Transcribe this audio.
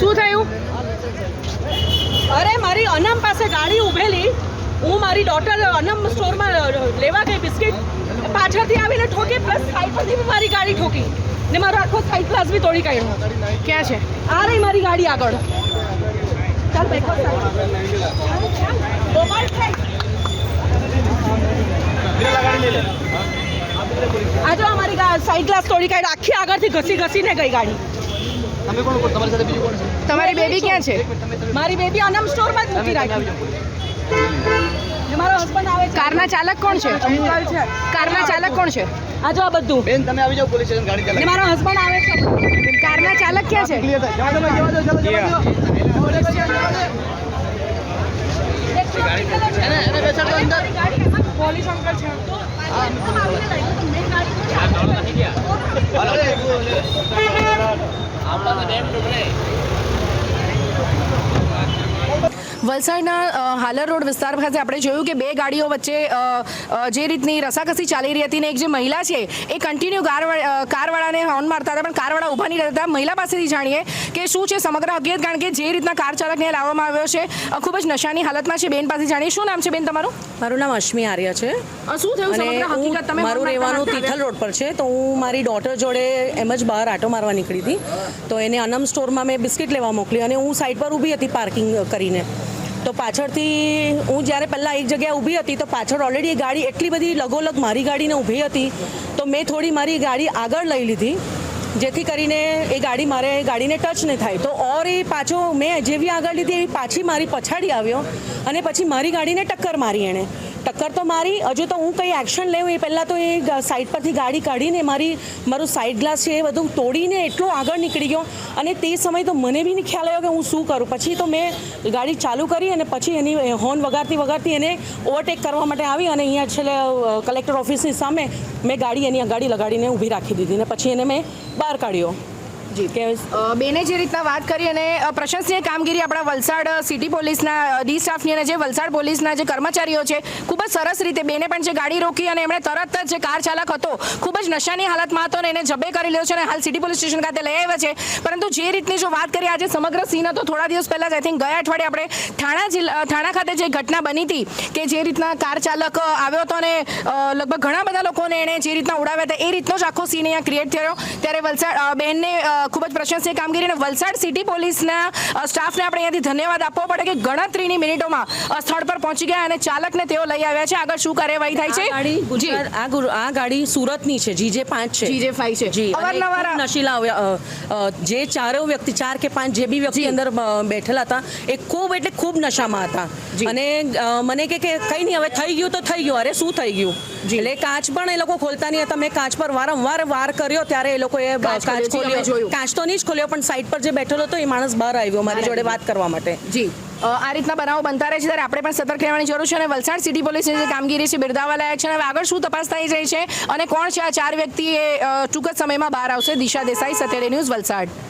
શું થયું? અરે, મારી અનમ પાસે ગાડી ઊભેલી હું મારી ડોટર અનમ સ્ટોરમાં લેવા ગઈ બિસ્કિટ. પાછળથી આવીને ઠોકી પ્લસ સાઈડ બી મારી ગાડી ઠોકી. ને મારો આખો સાઈડ ગ્લાસ બી તોડી કાઢ્યો. ક્યાં છે? આ રહી મારી ગાડી આગળ. ચાલ બેઠો મોબાઈલ આ જો અમારી સાઈડ ગ્લાસ તોડી કાઢી, આખી આગળથી ઘસી ઘસીને ગઈ ગાડી. તમે કોણ કોણ? તમારી સાથે બીજું કોણ છે? તમારી બેબી ક્યાં છે? મારી બેબી અનમ સ્ટોરમાં જ મૂકી રાખી. ને મારો હસબન્ડ આવે છે. કારના ચાલક કોણ છે? અંકલ છે. કારના ચાલક કોણ છે? આ જો આ બધું. બેન તમે આવી જાઓ પોલીસ સ્ટેશન ગાડી ચલાવી. મારો હસબન્ડ આવે છે. કારના ચાલક ક્યાં છે? ક્લિયર થાય. જવા દો જવા દો જવા દો પોલીસ અંકલ બેસાડો પોલીસ અંકલ છે વલસાડના હાલર રોડ વિસ્તાર ખાતે આપણે જોયું કે બે ગાડીઓ વચ્ચે જે રીતની રસાકસી ચાલી રહી હતી ને એક જે મહિલા છે એ કન્ટિન્યુ કારવાળાને હોર્ન મારતા હતા પણ કારવાળા ઊભા નહીં રહેતા. મહિલા પાસેથી જાણીએ કે શું છે સમગ્ર હકીકત કારણ કે જે રીતના કાર ચાલકને લાવવામાં આવ્યો છે ખૂબ જ નશાની હાલતમાં છે. બેન પાસે જાણીએ. શું નામ છે બેન તમારું? મારું નામ અશ્મી આર્ય છે. શું થયું સમગ્ર હકીકત? તમે મારું રહેવાનું તિથલ રોડ પર છે. તો હું મારી ડોટર જોડે એમ જ બહાર આટો મારવા નીકળી હતી. તો એને અનમ સ્ટોરમાં મેં બિસ્કિટ લેવા મોકલી અને હું સાઈડ પર ઊભી હતી પાર્કિંગ કરીને. તો પાછળથી હું જ્યારે પહેલાં એક જગ્યાએ ઊભી હતી તો પાછળ ઓલરેડી ગાડી એટલી બધી લગોલગ મારી ગાડીને ઊભી હતી તો મેં થોડી મારી ગાડી આગળ લઈ લીધી. જેથી કરીને એ ગાડી મારે ગાડીને ટચ નહીં થાય. તો ઓર એ પાછો મેં જેવી આગળ લીધી એવી પાછી મારી પછાડી આવ્યો અને પછી મારી ગાડીને ટક્કર મારી એણે. ટક્કર તો મારી, હજુ તો હું કંઈ એક્શન લેવું એ પહેલાં તો એ સાઈડ પરથી ગાડી કાઢીને મારી, મારું સાઈડ ગ્લાસ છે એ બધું તોડીને એટલો આગળ નીકળી ગયો અને તે સમય તો મને બી નહીં ખ્યાલ આવ્યો કે હું શું કરું. પછી તો મેં ગાડી ચાલુ કરી અને પછી એની હોર્ન વગાડતી વગાડતી એને ઓવરટેક કરવા માટે આવી અને અહીંયા છેલ્લે કલેક્ટર ઓફિસની સામે મેં ગાડી એની ગાડી લગાડીને ઊભી રાખી દીધી ને પછી એને મેં બહાર કાઢ્યો. કે બેને જે રીતના વાત કરી અને પ્રશંસનીય કામગીરી આપણા વલસાડ સિટી પોલીસના ડી સ્ટાફની અને જે વલસાડ પોલીસના જે કર્મચારીઓ છે, ખૂબ જ સરસ રીતે બેને પણ જે ગાડી રોકી અને એમણે તરત જ જે કાર ચાલક હતો, ખૂબ જ નશાની હાલતમાં હતો અને એને જબ્બે કરી લીધો છે અને હાલ સિટી પોલીસ સ્ટેશન ખાતે લઈ આવ્યા છે. પરંતુ જે રીતની જો વાત કરીએ, આજે સમગ્ર સીન હતો. થોડા દિવસ પહેલાં જ આઈ થિંક ગયા અઠવાડિયે આપણે થાણા જિલ્લા થાણા ખાતે જે ઘટના બની હતી કે જે રીતના કાર ચાલક આવ્યો હતો અને લગભગ ઘણા બધા લોકોને એણે જે રીતના ઉડાવ્યા હતા, એ રીતનો જ આખો સીન અહીંયા ક્રિએટ થયો. ત્યારે વલસાડ બેનને ખૂબ જ પ્રશંસનીય કામગીરી અને વલસાડ સિટી પોલીસના સ્ટાફને આપણે અહીંયાથી ધન્યવાદ આપવો પડે કે ગણતરીની મિનિટોમાં સ્થળ પર પહોંચી ગયા અને ચાલકને તેઓ લઈ આવ્યા છે. આગળ શું કાર્યવાહી થાય છે? આ ગાડી ગુજરાત આ ગાડી સુરતની છે જીજે પાંચ છે. જીજે ફાઈવ છે. જી અવારનવાર નશીલા જે ચારો વ્યક્તિ ચાર કે પાંચ જે બી વ્યક્તિ અંદર બેઠેલા હતા એ ખૂબ એટલે ખૂબ નશામાં હતા. અને મને કે કે કઈ નહીં હવે થઈ ગયું તો થઈ ગયું. અરે શું થઈ ગયું? એટલે કાચ પણ એ લોકો ખોલતા નહીં. હતા મેં કાચ પર વારંવાર વાર કર્યો ત્યારે એ લોકોએ કાચ ખોલ્યો. કાચ તો નહીં જ ખોલ્યો પણ સાઈડ પર જે બેઠેલો હતો એ માણસ બહાર આવ્યો મારી જોડે વાત કરવા માટે. જી. આ રીતના બનાવો બનતા રહે છે. ત્યારે આપણે પણ સતર્ક રહેવાની જરૂર છે અને વલસાડ સિટી પોલીસની જે કામગીરી છે બિરદાવા લાયક છે અને આગળ શું તપાસ થઈ રહી છે અને કોણ છે આ ચાર વ્યક્તિ એ ટૂંક જ સમયમાં બહાર આવશે? દિશા દેસાઈ સત્યડે ન્યૂઝ વલસાડ.